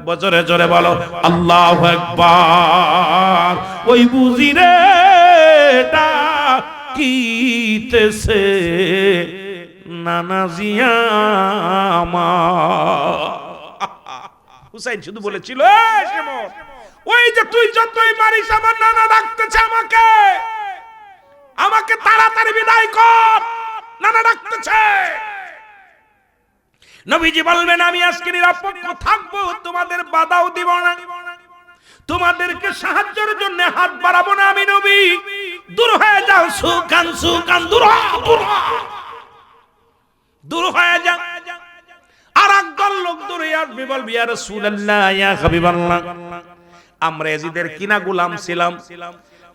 থাকব জোরে বলো আল্লাহ একবার ওই বুঝি রে ডাকিতেছে নানাজি আমার হুসাইন শুধু বলেছিল "এই শিমুল, ওই যে তুই যতই মারিস আমার নানা ডাকতেছে আমাকে। আমাকে তাড়াতাড়ি বিদায় কর নানা ডাকতেছে। নবীজি বলবেন, আমি আজকে নিরাপদ থাকব, তোমাদের বাধাও দিব না। তোমাদেরকে সাহায্যের জন্য হাত বাড়াবো না আমি, নবী। দূর হয়ে যাও, সুকান সুকান, দূর দূর দূর হয়ে যা আর একদল লোক দূরে আসবে, বলবি আর রাসূলুল্লাহ, ইয়া হাবিবাল্লাহ, আমরা এজিদের কিনা গোলাম ছিলাম।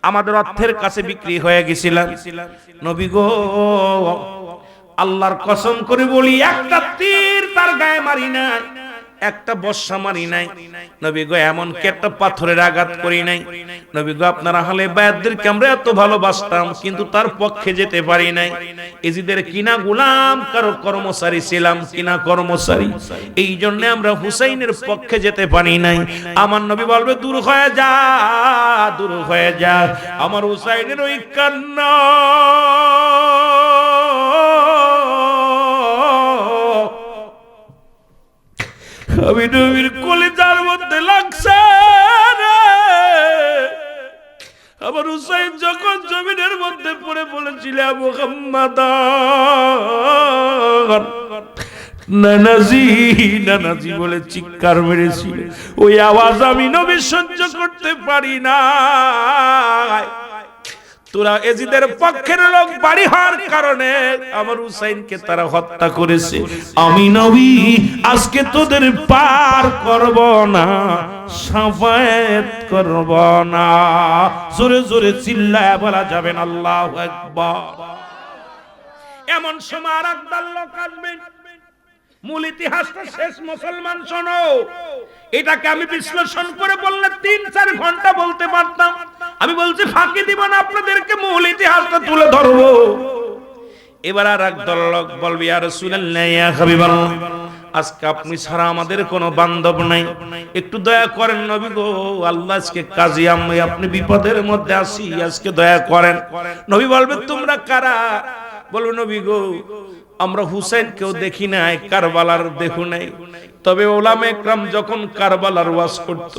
আমাদের অর্থের কাছে বিক্রি হয়ে গেছিলাম নবী গো, আল্লাহর কসম করে বলি, একটা তীর তার গায়ে মারি না একটা বর্ষা মারি নাই। নবী গো, এমন কি একটা পাথরের আঘাত করি নাই? নবী গো, আপনারা হলে বায়াতদেরকে আমরা এত ভালোবাসতাম, কিন্তু তার পক্ষে যেতে পারি নাই। এজিদের কিনা গোলাম, কারও কর্মচারী ছিলাম, কিনা কর্মচারী। এই জন্য আমরা হুসাইনের পক্ষে যেতে পারি নাই। আমার নবী বলবে, দূর হয়ে যা, দূর হয়ে যা। আমার হুসাইনের ওই কান্না। আমি নবীর কলিজার মধ্যে লাগছে আমার হুসাইন যখন জমিনের মধ্যে পড়ে বলেছিলাম মোহাম্মদ নানাজি নানাজি বলে চিৎকার মেরেছি ওই আওয়াজ আমি নবী সহ্য করতে পারি না তোরা এজিদের পক্ষের লোক বাড়ি হওয়ার কারণে আমার হুসাইনকে তারা হত্যা করেছে। আমি নবী, আজকে তোদের পার করব না, সাফায়াত করব না। জোরে জোরে চিল্লায় বলা যাবে না, আল্লাহু আকবার। এমন সময় আর একদল লোক আসবে। মূল ইতিহাসটা শেষ, মুসলমান শোনো। এটাকে আমি বিশ্লেষণ করে বললে তিন চার ঘণ্টা বলতে পারতাম। আমি বলছি, ফাঁকি দিব না, আপনাদেরকে মূল ইতিহাসটা তুলে ধরবো। এবার আর এক দল লোক বলবি আর শুনেন আজকে আপনি ছাড়া আমাদের কোনো বান্ধব নাই। একটু দয়া করেন নবী গো, আল্লাহ আজকে কাজী আমি আপনি বিপদের মধ্যে আসি আজকে দয়া করেন। নবী বলবে, তোমরা কারা? বলো, নবী গো আমরা হুসেন কেউ দেখি নাই, কারবালার দেখু নাই। তবে ওলাম একরাম যখন কারবালার ওয়াজ করত,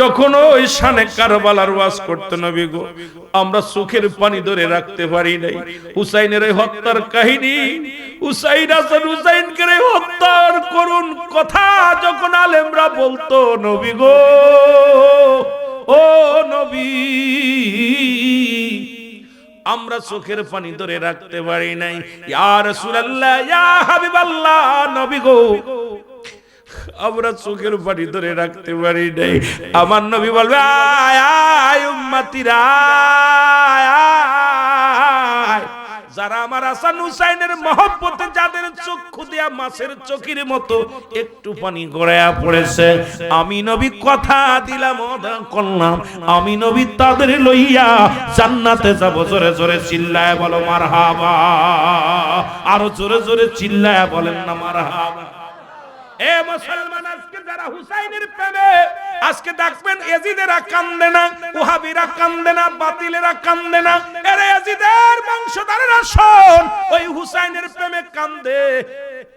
যখন ওই শানে কারবালার ওয়াজ করতো নবী গো, আমরা চোখের পানি ধরে রাখতে পারি নাই। হুসাইনের এই হত্যার কাহিনী, হুসাইন হাসান হুসাইনকে হত্যার করুন কথা যখন আলেমরা বলতো, নবী গো, ও নবী আমরা চোখের পানি ধরে রাখতে পারি নাই। ইয়া রাসূলুল্লাহ হাবিবাল্লাহ, নবী গো। আমরা চোখের পানি ধরে রাখতে পারি নাই। আমার নবী বলবে, আয় আয় উম্মতিরা আয়। যারা আমার আসান হুসাইনের মহব্বতে যাদের চক্ষু দেয়া মাছের চোখের মতো, একটু পানি গড়ায়া পড়েছে। আমি নবী কথা দিলাম করলাম। আমি নবী তাদের লইয়া জান্নাতে যাব। জোরে জোরে চিল্লায় বলো, মারহাবা। আরও জোরে জোরে চিল্লায় বলেন না, মারহাবা। এ মুসলমান, আজকে যারা হুসাইনের প্রেমে, আজকে দেখবেন এজিদেরা কান্দে না, ওহাবিরা কান্দে না, বাতিলেরা কান্দে না। এরা এজিদের বংশধরেরা শোন, ওই হুসাইনের প্রেমে কান্দে।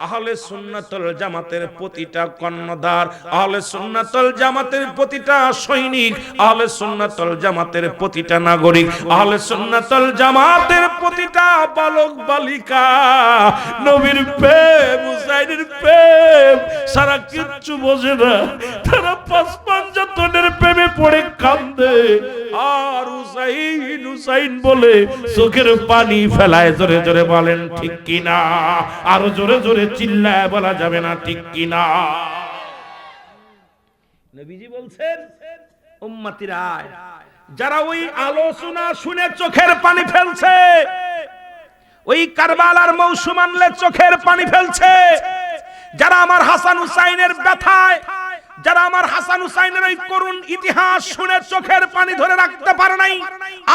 আহলে সুন্নাতুল জামাতের প্রতিটা কর্ণধার, আহলে সুন্নাতুল জামাতের প্রতিটা সৈনিক, আহলে সুন্নাতুল জামাতের প্রতিটা নাগরিক, আহলে সুন্নাতুল জামাতের প্রতিটা বালক বালিকা। নবীর প্রেম, হুসাইনের প্রেম, সারা কিচ্ছু বোঝে না। তারা পাঁচ পাঞ্জাতনের প্রেমে পড়ে কান্দে আর হুসাইন হুসাইন বলে চোখের পানি ফেলায়, জোরে জোরে বলেন, ঠিক কিনা আরও জোরে জোরে চিল্লায় বলা যাবে না, ঠিক কিনা নবীজি বলছেন, উম্মতিরা। যারা ওই আলোচনা শুনে চোখের পানি ফেলছে, ওই কারবালার মৌসুম আনলে চোখের পানি ফেলছে, যারা আমার হাসান হুসাইনের ব্যথায় যারা আমার হাসান হুসাইনের ওই করুণ ইতিহাস শুনে চোখের পানি ধরে রাখতে পারে নাই,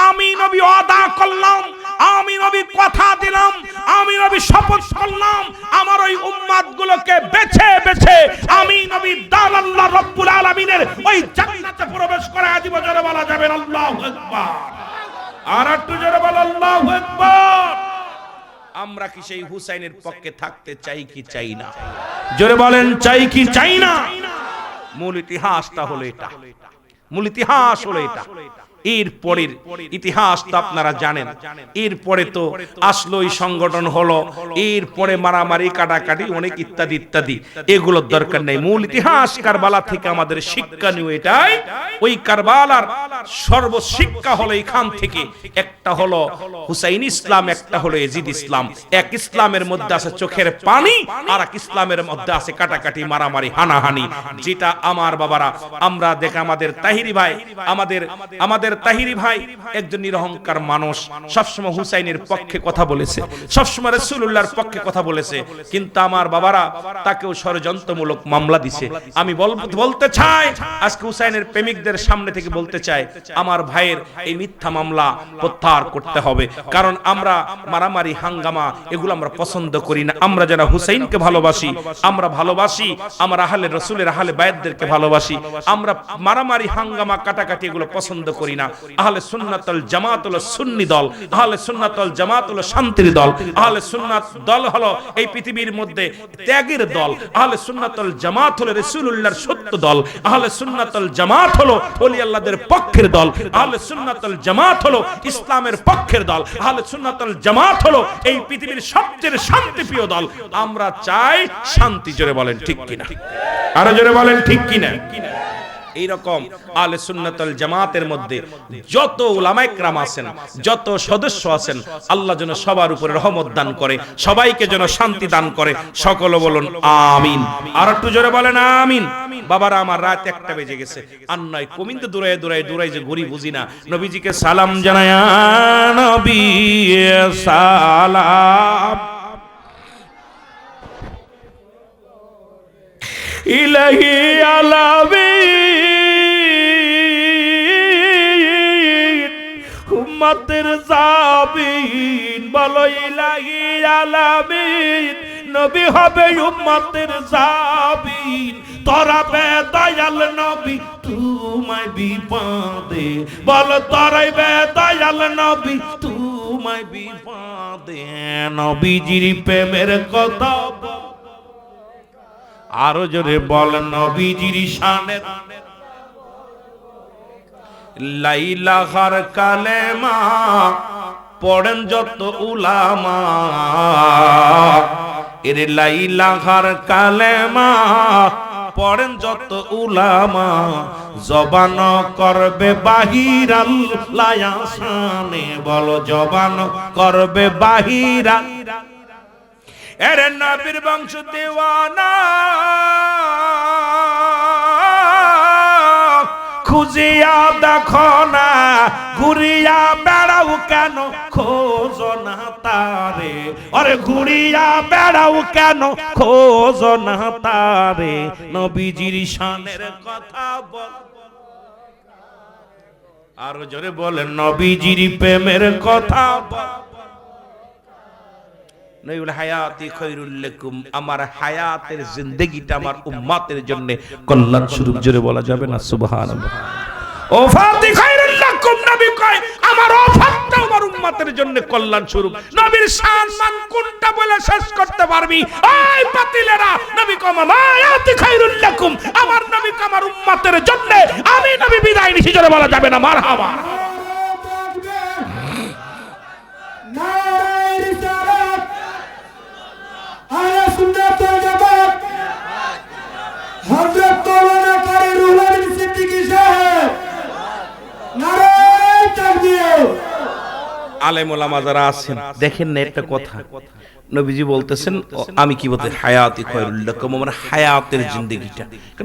আমি নবী অদা করলাম, আমি নবী কথা দিলাম, আমি নবী শপথ করলাম, আমার ওই উম্মাদ গুলোকে বেছে বেছে আমি নবী দাল আল্লাহ রব্বুল আলামিনের ওই জান্নাতে প্রবেশ করে দিব জোরে বলা যাবে আল্লাহু আকবার। আর একটু জোরে বলা, আল্লাহু আকবার। আমরা কি সেই হুসাইনের পক্ষে থাকতে চাই কি চাই না? জোরে বলেন, চাই কি চাই না? মূল ইতিহাসটা হলো এটা। মূল ইতিহাস হলো এটা। এর পরের ইতিহাস তো আপনারা জানেন। এরপরে তো আসলো এই সংগঠন হলো। এরপরে মারামারি কাটাকাটি অনেক ইত্যাদি ইত্যাদি। এগুলোর দরকার নেই। মূল ইতিহাস কারবালা থেকে আমাদের শিক্ষা নিয়ে এটাই। ওই কারবালার সর্বশিক্ষা হলো এখান থেকে। একটা হলো হুসাইন ইসলাম একটা হলো এজিদ ইসলাম। এক ইসলামের মধ্যে আছে চোখের পানি আর এক ইসলামের মধ্যে আছে কাটাকাটি মারামারি হানাহানি। যেটা আমার বাবারা আমরা দেখে আমাদের তাহিরি ভাই আমাদের আমাদের ষড়যন্ত্রমূলক মামলা দিছে। আমি বলতে চাই, আজকে হুসাইনের প্রেমিকদের সামনে থেকে বলতে চাই, আমার ভাইয়ের এই মিথ্যা মামলা প্রত্যাহার করতে হবে। কারণ আমরা মারামারি, হাঙ্গামা, এগুলো আমরা পছন্দ করি না। আমরা যারা হুসাইনকে ভালোবাসি, আমরা ভালোবাসি, আমরা রসুলের বায়দদেরকে ভালোবাসি। আমরা মারামারি, হাঙ্গামা, কাটাকাটি এগুলো পছন্দ করি না। আহলে সুন্নাতুল জামাত হলো সুন্নি দল। আহলে সুন্নাতুল জামাত হলো শান্তির দল। আহলে সুন্নাত দল হলো এই পৃথিবীর মধ্যে ত্যাগের দল। আহলে সুন্নাতুল জামাত হলো রাসূলুল্লাহর সত্য দল। আহলে সুন্নাতুল জামাত হলো ওলি আল্লাহদের পক্ষের দল। আহলে সুন্নাতুল জামাত হলো ইসলামের পক্ষের দল। আহলে সুন্নাতুল জামাত হলো এই পৃথিবীর সবচেয়ে শান্তিপ্রিয় দল। আমরা চাই শান্তি, জোরে বলেন ঠিক কিনা? আরও জোরে বলেন ঠিক কিনা? এইরকম আলে সুন্নতল জামাতের মধ্যে যত ওলামায়করাম আছেন, যত সদস্য আছেন, আল্লাহ যেন সবার উপরে রহমত দান করে, সবাইকে যেন শান্তি দান করে। সকল বলুন, আমিন। আর একটু জোরে বলেন, আমিন। বাবারা, আমার রাত একটা বেজে গেছে। আর নয়, কমিন্দ দূরে দূরে দূরে যে ঘুরি বুঝি না। নবীজিকে সালাম জানায়া সালাম। ইলাহি আলাবি উম্মতের জাবিন, বলো ইলাহি আলামিন, নবী হবে উম্মতের জাবিন। তোরা বে দয়াল নবী, তোমায় বিপদে। বল তোরাই বে দয়াল নবী, তোমায় বিপদে। নবীজির প্রেমের কথা আরও জোরে বল, নবীজির শানের লাইলাহার কালেমা, পড়েন যত উলামা। এর লাইলাহার কালেমা, পড়েন যত উলামা। জবান করবে বাহির আল্লায়াসানে বলো জবান করবে বাহির এরে নবীর বংশ দেওয়ানা। খুঁজিয়া দেখো না, ঘুরিয়া বেড়াও কেন? খোঁজ না তারে। আরে ঘুরিয়া বেড়াও কেন? খোঁজ না তারে। নবীজির শানের কথা বল। আরও জোরে বলেন, নবীজির প্রেমের কথা বল। নইউল হায়াতি খৈরুল লাকুম। আমার হায়াতের জিন্দেগিটা আমার উম্মাতের জন্য কল্যাণ স্বরূপ জোরে বলা যাবে না? সুবহানাল্লাহ। ও ফাতি খৈরুল লাকুম, নবী কয়, আমার ওফাতটা আমার উম্মাতের জন্য কল্যাণ স্বরূপ। নবীর শান মান কোনটা বলে শেষ করতে পারবি? ওই পাতিলেরা নবী কয়, আমার হায়াতি খৈরুল আমার নবী আমার উম্মাতের জন্য আমি নবী বিদায় নিছি জোরে বলা যাবে না? মারহাবা। নারায়ণ আয়া সুন্নাত ওয়াল জামাত হযরত মাওলানা কারি রুহুল আমিন সিদ্দিকী সাহেব নারায়ণ তাকবীর যারা আছেন, দেখেন না একটা কথা। নবীজি বলতেছেন আমি কি বলতে হায়াতি খয়রুল্লাকুম আমার হায়াতের জিন্দেগিটা।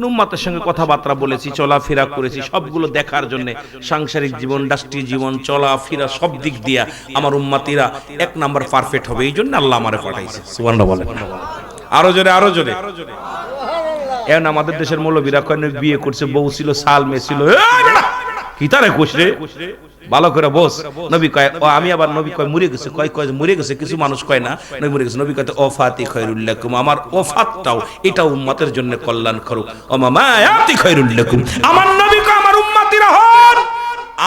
উম্মাতের সঙ্গে কথাবার্তা বলেছি, চলাফেরা করেছি, সবগুলো দেখার জন্য, সাংসারিক জীবন, রাষ্ট্রীয় জীবন, চলাফেরা, সব দিক দিয়া আমার উম্মাতিরা এক নাম্বার পারফেক্ট হবে এই জন্য আল্লাহ আমারে পাঠাইছে। বলেন। আরও জোরে আরও জোরে। এখন আমাদের দেশের মৌলবীরা বিয়ে করছে, বউ ছিল সাল মেয়ে ছিল কি তারে রে? ভালো করে বস। নবী কয় ও আমি আবার নবী কয় মরে গেছে কয় কয় মরে গেছে কিছু মানুষ কয় না নবী মরে গেছে নবী কয় ও ফাতি খৈরুল্লাকুম আমার ওফাতটাও এটা উম্মতের জন্য কল্যাণ করুক ও মামা আয়াতি খৈরুল্লাকুম আমার নবী কয় আমার উম্মতিরা হন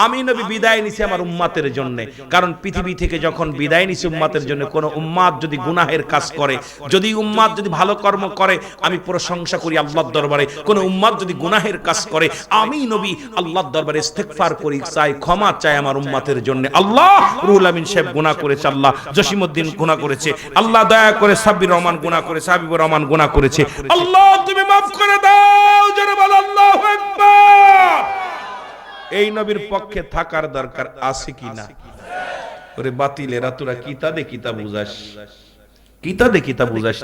আমি নবী বিদায় নিছি আমার উম্মাতের জন্য। কারণ পৃথিবী থেকে যখন বিদায় নিছি উম্মাতের জন্য, কোন উম্মাত যদি গুনাহের কাজ করে, যদি উম্মাত যদি ভালো কর্ম করে, আমি প্রশংসা করি আল্লাহর দরবারে। কোন উম্মাত যদি গুনাহের কাজ করে, আমি নবী আল্লাহর দরবারে ইস্তেগফার করি, চাই, ক্ষমা চাই আমার উম্মাতের জন্য। আল্লাহ রুহুল আমিন সাহেব গুনাহ করেছে, আল্লাহ জসিমউদ্দিন গুনাহ করেছে, আল্লাহ দয়া করে সাব্বির রহমান গুনাহ করেছে, হাবিবুর রহমান গুনাহ করেছে। আল্লাহ তুমি মাফ করে দাও, জোরে বল, আল্লাহু আকবার। এই নবীর পক্ষে থাকার দরকার আছে কি না ওরে বাতিলেরা তোরা কিতাবে কিতাব কিতা বুঝাস। কিতা দে কিতা বুঝাস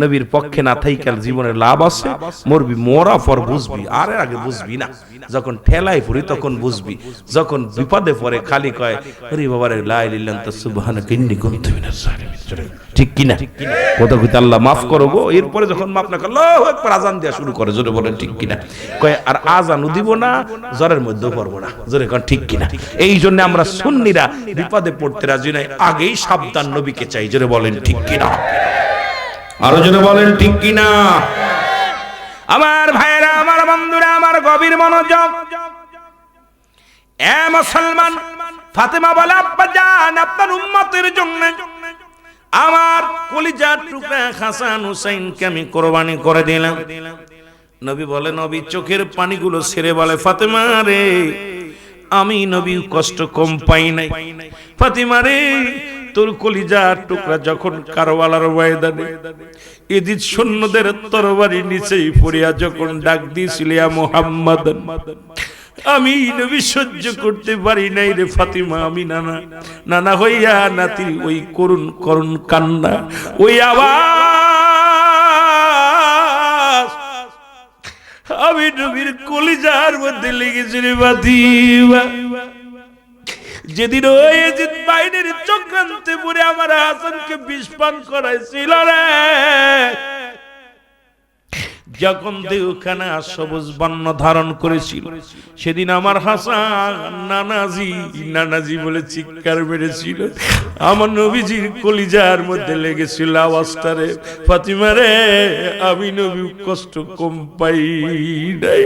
নবীর পক্ষে না থাইকাল জীবনের লাভ আছে মরবি মরা পর বুঝবি আর এর আগে বুঝবি না। যখন ঠেলাই পড়ি তখন বুঝবি। যখন বিপদে পড়ে খালি কয় আরে বাবারে লাই লিল্লান তা সুবহানাকা ইন্নী কুনতু মিনাজ জালিমিন ঠিক কিনা? কথা কইতে আল্লাহ মাফ করো গো। এরপরে যখন মাফ না করল আল্লাহু আকবার আজান দেয়া শুরু করে জোরে বলেন ঠিক কিনা? কয় আর আজানও দিব না জ্বরের মধ্যেও পড়ব না। জোরে কন ঠিক কিনা? এই জন্য আমরা সুন্নিরা বিপদে পড়তে রাজি নাই। আগেই সাবধান নবীকে চাই জোরে বলেন ঠিক কিনা? আরও জোরে বলেন, ঠিক কিনা? আমার ভাইরা আমার বন্ধুরা, আমার গভীর মনোযোগ। এ মুসলমান, ফাতেমা বলে, আব্বা জান, আপনার জন্য আমার কলিজার হাসান আমি কোরবানি করে দিলাম। নবী বলে, নবী, চোখের পানিগুলো ছেড়ে বলে, ফাতেমা রে, আমি নবী কষ্ট কম পাই নাই। ফাতিমা রে তোর কলিজার টুকরা যখন কারওয়ালার ময়দানে এদিন সৈন্যদের তরবারি নিচেই পড়িয়া যখন ডাক দিয়েছিলিয়া মোহাম্মদ, আমি নবী সহ্য করতে পারি নাই রে ফাতিমা, আমি নানা নানা হইয়া নাতি, ওই করুণ করুণ কান্না, ওই আওয়াজ, আমি নবীর কলিজার মধ্যে লেগেছি রে ফাতিমা যেদিন ওই বাইরের চক্রান্তে পরে আমার হাসানকে বিষ করাইছিল রে। যখন দেহখানা সবুজ বর্ণ ধারণ করেছিল, সেদিন আমার হাসান নানাজি নানাজি বলে চিৎকার মেরেছিল। আমার নবীজির কলিজার মধ্যে লেগেছিল আওয়াজটা রে, ফাতিমা রে, আমি নবী কষ্ট কম পাই নাই।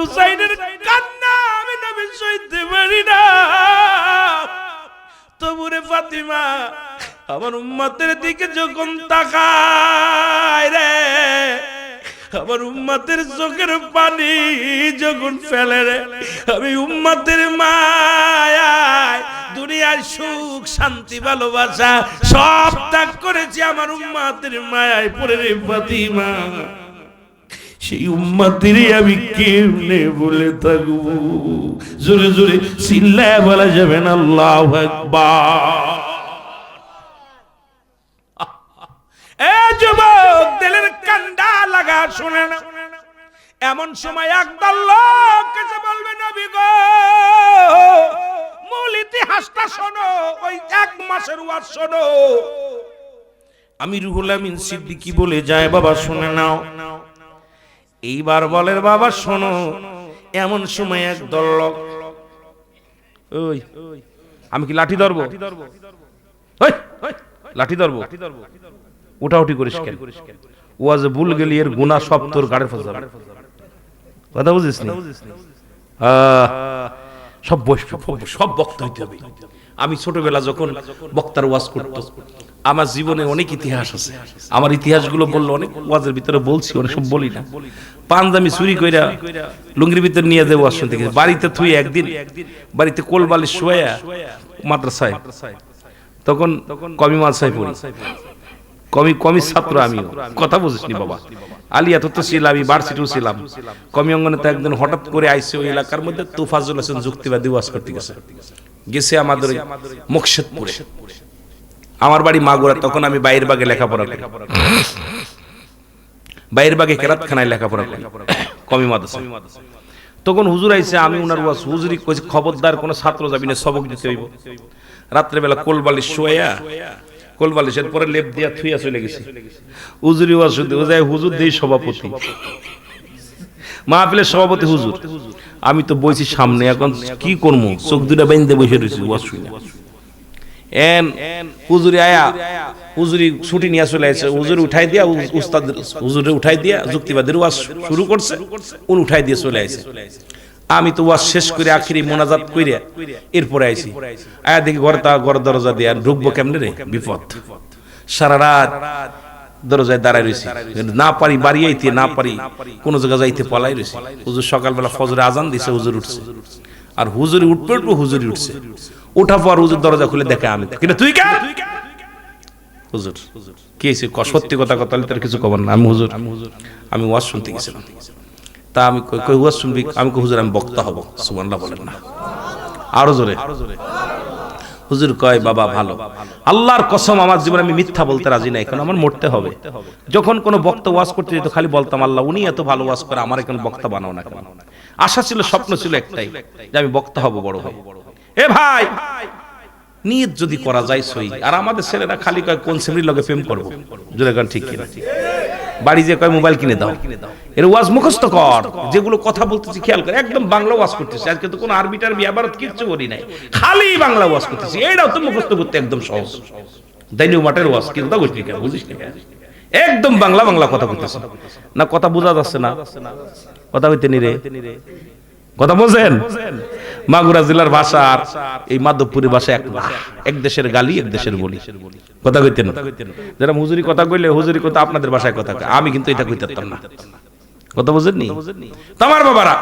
হুসাইনের কান্না আমি নবী সইতে পারি না। তবুরে ফাতিমা, আমার উম্মতের দিকে যখন তাকায় রে, আমার উম্মাতের চোখের পানি যখন ফেলে রে, আমি উম্মাতের মায়ায় দুনিয়ার সুখ, শান্তি, ভালোবাসা সব ত্যাগ করেছি, আমার উম্মাতের মায়ায়। পড়ে রে ফাতিমা সেই উম্মাতেরই আমি কেমনে বলে থাকব? জোরে জোরে চিল্লায় বলা যাবে না, আল্লাহ আকবার। এ লাগা শুনে না। এমন সময় একদল লোক এসে বলবে, নবী গো, মূল ইতিহাসটা শোনো, ওই এক মাসের ওয়াজ শোনো। আমি রুহুল আমিন সিদ্দিকি বলে যায়, বাবা, শুনে নাও। এইবার বলের বাবা, শোনো, এমন সময় এক দল লোক ওই, আমি কি লাঠি ধরবো? লাঠি ধরবো? উঠাউঠি করিস কেন? ওয়াজ ভুল গেলি, এর গুনাহ সব তোর গাড়ে যাবে কথা বুঝিস নি? সব সব বক্তা হইতে হবে। আমি ছোটবেলা যখন বক্তার ওয়াজ করতো আমার জীবনে অনেক ইতিহাস আছে। আমার ইতিহাসগুলো বলল অনেক ওয়াজের ভিতরে বলছি, অনেক সব বলি না। পাঞ্জামি চুরি কইরা লুঙ্গির ভিতরে নিয়ে দেবো আসন থেকে বাড়িতে থুই একদিন, বাড়িতে কোলবালিশ শোয়া মাদ্রাসায়। তখন কমি মাদ্রাসায় পড়ি। কমি কমি ছাত্র আমি কথা বুঝিসনি বাবা। আলিয়া তো ছিলাম, আমি বার্সিটিও ছিলাম। কমি অঙ্গনে তো একদিন হঠাৎ করে আইসে ওই এলাকার মধ্যে তুফাজুল হাসান যুক্তিবাদী ওয়াজ করতে গেছে। গেছে আমাদের ওই মুকশেদপুরে আমার বাড়ি মাগুরা, তখন আমি বাইরের বাগে লেখাপড়া করি। বাইরের বাগে কেরাতখানায় লেখাপড়া করি। কমি মাদ্রাসা তখন হুজুর আইছে, আমি উনার ওয়াজ হুজুরি কইছে, খবরদার কোনো ছাত্র যাবি না, সবক দিতে হইব। রাত্রেবেলা কোলবালিশ শোয়া, কোলবালিশের পরে লেপ দিয়া থুইয়া চলে গেছি। হুজুরি ওয়াস ওয়াজ শুনতে হুজাই হুজুর, দেই সভাপতি। মাহফিলের সভাপতি হুজুর। আমি তো বইছি সামনে, এখন কি করব চোখ দুটা বাইন্দে বসে রয়েছি ওয়াজ শুনে। এন হুজুরি আয়া, হুজুরি ছুটি নিয়ে চলে আসে হুজুরি উঠাই দিয়া উস্তাদ হুজুরে উঠাই দিয়া যুক্তিবাদের ওয়াজ শুরু করছে, উনি উঠাই দিয়ে চলে আসে আমি তো ওয়াজ শেষ করে আখিরি মোনাজাত কইরে এরপরে আইছি। আয়া দেখি ঘরে তা ঘর দরজা দিয়ে ঢুকবো কেমনে রে? বিপদ। সারা রাত দরজায় দাঁড়ায় রয়েছি না পারি বাড়ি আইতে, না পারি কোন জায়গা যাইতে পলাই রয়েছি হুজুর সকালবেলা ফজরে আজান দিছে, হুজুর উঠছে। আর হুজুরি উঠবে উঠবে হুজুরি উঠছে। ওঠা পর হুজুর দরজা খুলে দেখে আমি কিন্তু তুই কে? হুজুর, কি হয়েছে সত্যি কথা কথা তার কিছু খবর না। আমি হুজুর, আমি ওয়াজ শুনতে গেছিলাম। তা আমি কই ওয়াজ শুনবি? আমি কই, হুজুর, আমি বক্তা হব। সুবহানাল্লাহ বলেন না। আরও জোরে। হুজুর কয়, বাবা, ভালো। আল্লাহর কসম, আমার জীবনে আমি মিথ্যা বলতে রাজি নাই কারণ আমার মরতে হবে। যখন কোনো বক্তা ওয়াজ করতে যেত, খালি বলতাম, আল্লাহ, উনি এত ভালো ওয়াজ করে, আমার এখন বক্তা বানাও না কেন? আশা ছিল, স্বপ্ন ছিল একটাই, যে আমি বক্তা হব বড় হব এ ভাই, নিয়ত যদি করা যায় সই। আর আমাদের ছেলেরা খালি কয়, কোন শ্রেণির লগে প্রেম করব? গান ঠিক কিনা? বাড়ি যে কয়, মোবাইল কিনে দাও। এর ওয়াজ মুখস্থ কর। যেগুলো কথা বলতেছি, খেয়াল করে। একদম বাংলা ওয়াজ করতেছি। আজকে তো কোনো আরবি টারবি আবার কিচ্ছু করি নাই। খালি বাংলা ওয়াজ করতেছি। এইটাও তো মুখস্থ করতে একদম সহজ। দাইনিউ মাঠের ওয়াজ, কিন্তু তা বুঝলি কেন? বুঝিস না একদম বাংলা বাংলা কথা বলতেছি। না, কথা বোঝা যাচ্ছে না। কথা হইতে নি রে? কথা বোঝেন? মাগুরা জেলার ভাষা আর এই মাধবপুরের ভাষা এক। এক দেশের গালি, এক দেশের বলি। কথা কইতেন যারা হুজুরি কথা কইলে হুজুরি কথা আপনাদের ভাষায় কথা আমি কিন্তু এটা কইতে পারতাম না। কথা তোমার বাবারা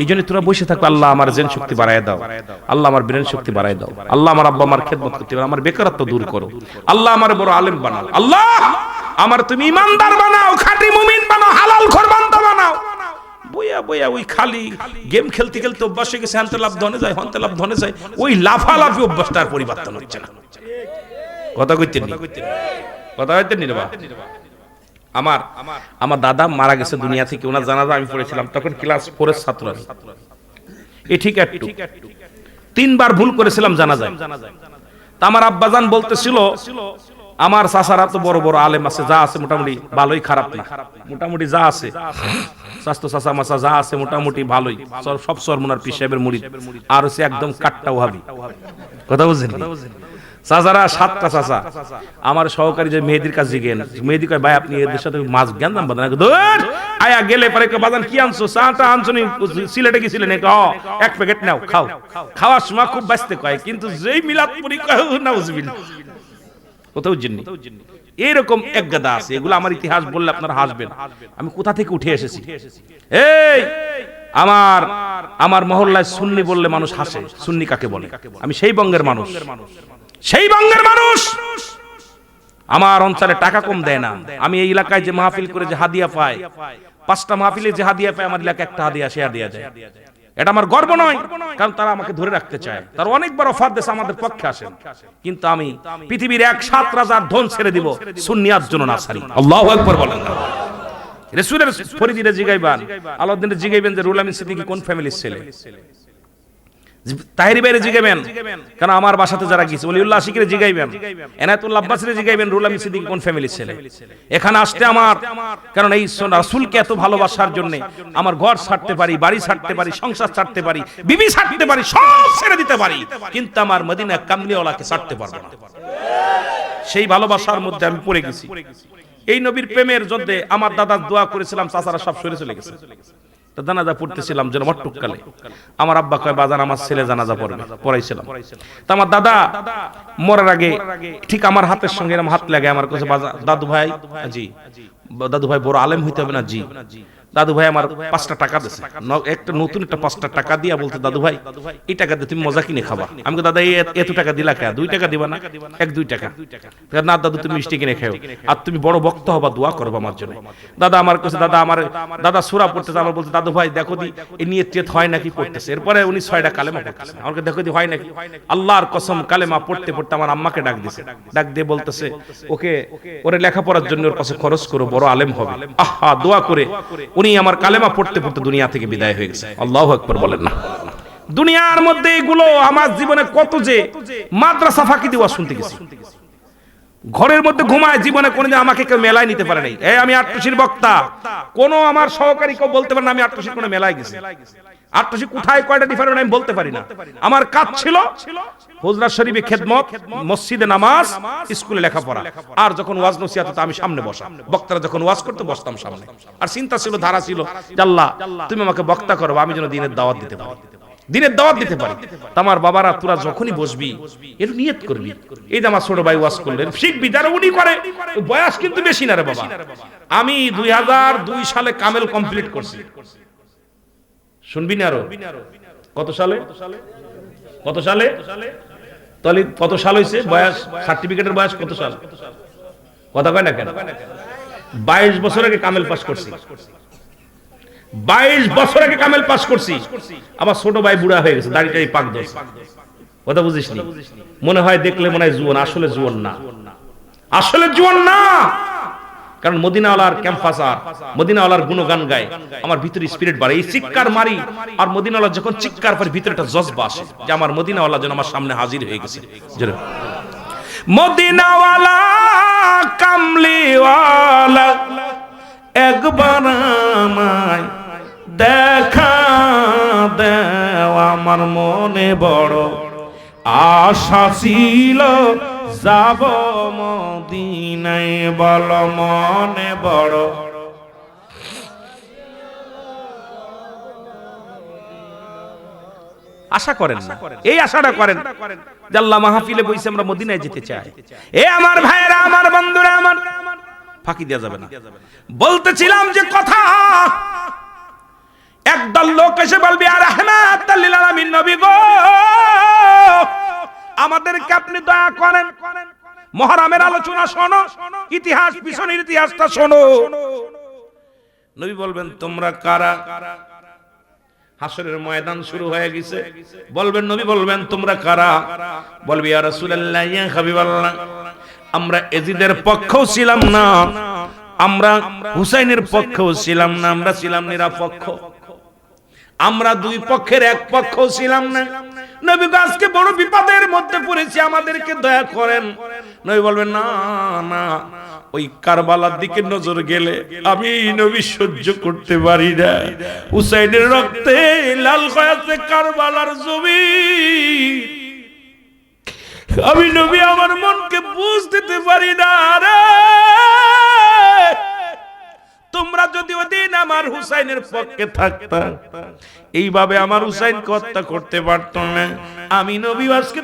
এই জন্য তোরা বসে থাকো, আল্লাহ আমার জেন শক্তি বাড়ায় দাও। আল্লাহ আমার ব্রেন শক্তি বাড়ায় দাও। আল্লাহ আমার আব্বা আমার খেদমত করতে আমার বেকারত্ব দূর করো। আল্লাহ আমার বড় আলেম বানাও। আল্লাহ, আমার তুমি ইমানদার বানাও, খাঁটি মুমিন বানাও, হালাল খরবান্তা বানাও। বইয়া বইয়া, ওই খালি গেম খেলতে খেলতে অভ্যাস হয়ে গেছে ধনে যায় ধনে যায়, ওই লাফালাফি পরিবর্তন হচ্ছে না। কথা কথা আমার আমার দাদা মারা গেছে দুনিয়া থেকে, ওনার জানাজা আমি পড়েছিলাম, তখন ক্লাস ফোরের ছাত্র আমি। এ ঠিক একটু তিনবার ভুল করেছিলাম জানা যায় তা আমার আব্বাজান বলতেছিল আমার চাচারা তো বড় বড় আলেম আছে, যা আছে মোটামুটি ভালোই, খারাপ না। মোটামুটি যা আছে। স্বাস্থ্য চাচা মাচা যা আছে মোটামুটি ভালোই। সব- সরমুনার পিসাবের মুড়ি। আর হচ্ছে একদম কাটটা ওহাবি। কথা বুঝছেন চাচারা সাতটা চাচা আমার সহকারী যে মেহেদির কাছে গেন মেহেদি কয়, ভাই, আপনি এদের সাথে মাছ জ্ঞান দাম বাদান আয়া গেলে পরে বাদান কি আনছো? চাটা আনছো নি? সিলেটে গেছিলেন এক প্যাকেট নাও, খাও। খাওয়ার সময় খুব বাঁচতে কয়। কিন্তু যেই মিলাদ পুরি কয় না বুঝবিন কোথাও জিন্নি। এইরকম এক গাদা আছে, এগুলো আমার ইতিহাস বললে আপনারা হাসবেন। আমি কোথা থেকে উঠে এসেছি? এই, আমার আমার মহল্লায় সুন্নি বললে মানুষ হাসে, সুন্নি কাকে বলে? আমি সেই বঙ্গের মানুষ। সেই বঙ্গের মানুষ! আমার অঞ্চলে টাকা কম দেয় না। আমি এই এলাকায় যে মাহফিল করে যে হাদিয়া পাই, পাঁচটা মাহফিলে যে হাদিয়া পায় আমার এলাকায় একটা হাদিয়া শেয়ার দেওয়া যায় এটা আমার গর্ব নয়, কারণ তারা আমাকে ধরে রাখতে চায়। তার অনেকবার অফার দেশে আমাদের পক্ষে আসেন। কিন্তু আমি পৃথিবীর এক সাত রাজার ধন ছেড়ে দিব সুনিয়ার জন্য না সারি আল্লাহ একবার বলেন না। রসুলের ফরিদিরে জিগাইবান, আলাউদ্দিনের জিগাইবেন যে রুল আমিন সিদ্দিকী কোন ফ্যামিলির ছেলে? তাহেরি বাইরে জিগাইবেন আমার বাসাতে যারা জিগাইবেন। জিগাইবেন, রুল আমিন সিদ্দিকী কোন ছেলে? এখানে আসতে আমার কারণ এই এত ভালোবাসার জন্য আমার ঘর ছাড়তে পারি, বাড়ি ছাড়তে পারি, সংসার ছাড়তে পারি, বিবি ছাড়তে পারি, সব ছেড়ে দিতে পারি। কিন্তু আমার মদিনা কামলিওয়ালাকে ছাড়তে পারব না। সেই ভালোবাসার মধ্যে আমি পড়ে গেছি। এই নবীর প্রেমের যুদ্ধে আমার দাদা দোয়া করেছিলাম, চাচারা সব সরে চলে গেছে। তো জানাজা পড়তেছিলাম যেন মট্টুকালে আমার আব্বা কয়, বাজান, আমার ছেলে জানাজা পড়বে। পড়াইছিলাম। তো আমার দাদা মরার আগে ঠিক আমার হাতের সঙ্গে হাত লাগে আমার কাছে দাদু ভাই জি দাদু ভাই বড় আলেম হইতে হবে না, জি। দাদু ভাই আমার পাঁচটা টাকা দিছে। একটা নতুন একটা পাঁচটা টাকা দিয়া বলতে দাদু ভাই এই টাকা দিয়ে তুমি মজা কিনে খাবা। আমি দাদা এত- টাকা দিলা কে? দুই টাকা দিবা না? এক দুই টাকা। না দাদু তুমি মিষ্টি কিনে খাও। আর তুমি বড় বক্তা হবা দোয়া করবা আমার জন্য। দাদা আমার কাছে দাদা আমার দাদা সুরা পড়তেছে। আমার বলতে দাদু ভাই দেখো দি এই নিয়ে টেত হয় নাকি পড়তেছে? এরপরে উনি ছয়টা কালেমা পড়তেছে। আমাকে দেখো দি হয় নাকি? আল্লাহর কসম কালেমা পড়তে পড়তে আমার আম্মাকে ডাক দিছে। ডাক দিয়ে বলতেছে ওকে ওরে লেখাপড়ার জন্য ওর কাছে খরচ করো বড় আলেম হবে। আহা দোয়া করে। উনি আমার কালেমা পড়তে পড়তে দুনিয়া থেকে বিদায় হয়ে গেছে। আল্লাহ আকবর বলেন না। দুনিয়ার মধ্যে এগুলো আমার জীবনে কত যে মাদ্রাসা ফাঁকি দেওয়া শুনতে গেছি। ঘরের মধ্যে ঘুমায় জীবনে কোনোদিন আমাকে কেউ মেলায় নিতে পারে নাই। এই আমি আটটুসির বক্তা। কোন আমার সহকারী কেউ বলতে পারে না, আমি আটটুসির কোনো মেলায় গেছি। কোথায়, কয়টা ডিফারেন্ট আমি বলতে পারি না। আমার কাজ ছিল হুজরা শরীফে খেদমত, মসজিদে নামাজ, স্কুলে লেখাপড়া। আর যখন ওয়াজ নসিহাত হতো, আমি সামনে বসা। বক্তারা যখন ওয়াজ করতে, বসতাম সামনে। আর চিন্তা ছিল, ধারা ছিল তুমি আমাকে বক্তা করো, আমি যেন দিনের দাওয়াত দিতে পারি। দিনের দাওয়াত দিতে পারি। তা আমার বাবারা তোরা যখনই বসবি একটু নিয়ত করবি। এই যে আমার ছোট ভাই ওয়াজ করলেন শিখবি যারা উনি করে বয়স কিন্তু বেশি না রে বাবা। আমি দুই দুই সালে কামেল কমপ্লিট করছি। শুনবি না আরও? কত সালে? কত সালে? তাহলে কত সাল হয়েছে বয়স সার্টিফিকেটের বয়স কত সাল? কথা কয় না কেন? বাইশ বছর আগে কামেল পাস করছি। বাইশ বছর আগে কামেল পাস করছি। আবার ছোট ভাই বুড়া হয়ে গেছে দাড়িটাই পাক দোষ কথা বুঝিস মনে হয় দেখলে মনে হয় জুয়ান, আসলে জুয়ান না। আসলে জুয়ান না! কারণ মদিনাওয়ালার ক্যাম্পাস আর, মদিনাওয়ালার গুণগান গায়, আমার ভিতরে স্পিরিট বাড়ে। এই চিৎকার মারি, আর মদিনাওয়ালা যখন চিৎকার করে, ভিতরে একটা জজবা আসে, যে আমার মদিনাওয়ালা যেন আমার সামনে হাজির হয়ে গেছে। মদিনাওয়ালা, কামলিওয়ালা, একবার আমায় দেখা দেও আমার মনে বড় আশা ছিল যাব মদিনায় বল মনে বড়। আশা করেন না। এই আশাটা করেন যে আল্লাহ মাহফিলে বইসে আমরা মদিনায় যেতে চাই। এ আমার ভাইয়েরা আমার বন্ধুরা আমার ফাঁকি দেওয়া যাবে না। বলতেছিলাম যে কথা একদল লোক এসে বলবি, আর নবী গো, আমাদেরকে আপনি দয়া করেন। মহরমের আলোচনা শোনো, ইতিহাস পিছনের ইতিহাসটা শোনো। নবী বলবেন, তোমরা কারা? হাসরের ময়দান শুরু হয়ে গেছে। বলবেন, নবী বলবেন, তোমরা কারা? বলবি, ইয়া রাসূলুল্লাহ আমরা এজিদের পক্ষেও ছিলাম না, আমরা হুসাইনের পক্ষেও ছিলাম না, আমরা ছিলাম নিরাপক্ষ। আমরা দুই পক্ষের এক পক্ষ ছিলাম না। বড় বিপদের মধ্যে পড়েছি, আমাদেরকে দয়া করেন। নবী বলবেন, না না, ওই কারবালার দিকে নজর গেলে আমি নবী সহ্য করতে পারি না। হুসাইনের রক্তে লাল হয়েছে কারবালার জমি আমি নবী, আমার মনকে বুঝ দিতে পারি না রে। তোমরা যদি ওদিন আমার হুসাইনের পক্ষে থাকতা, এইভাবে আমার হুসাইনকে হত্যা করতে পারতো না। আমি নবী আজকে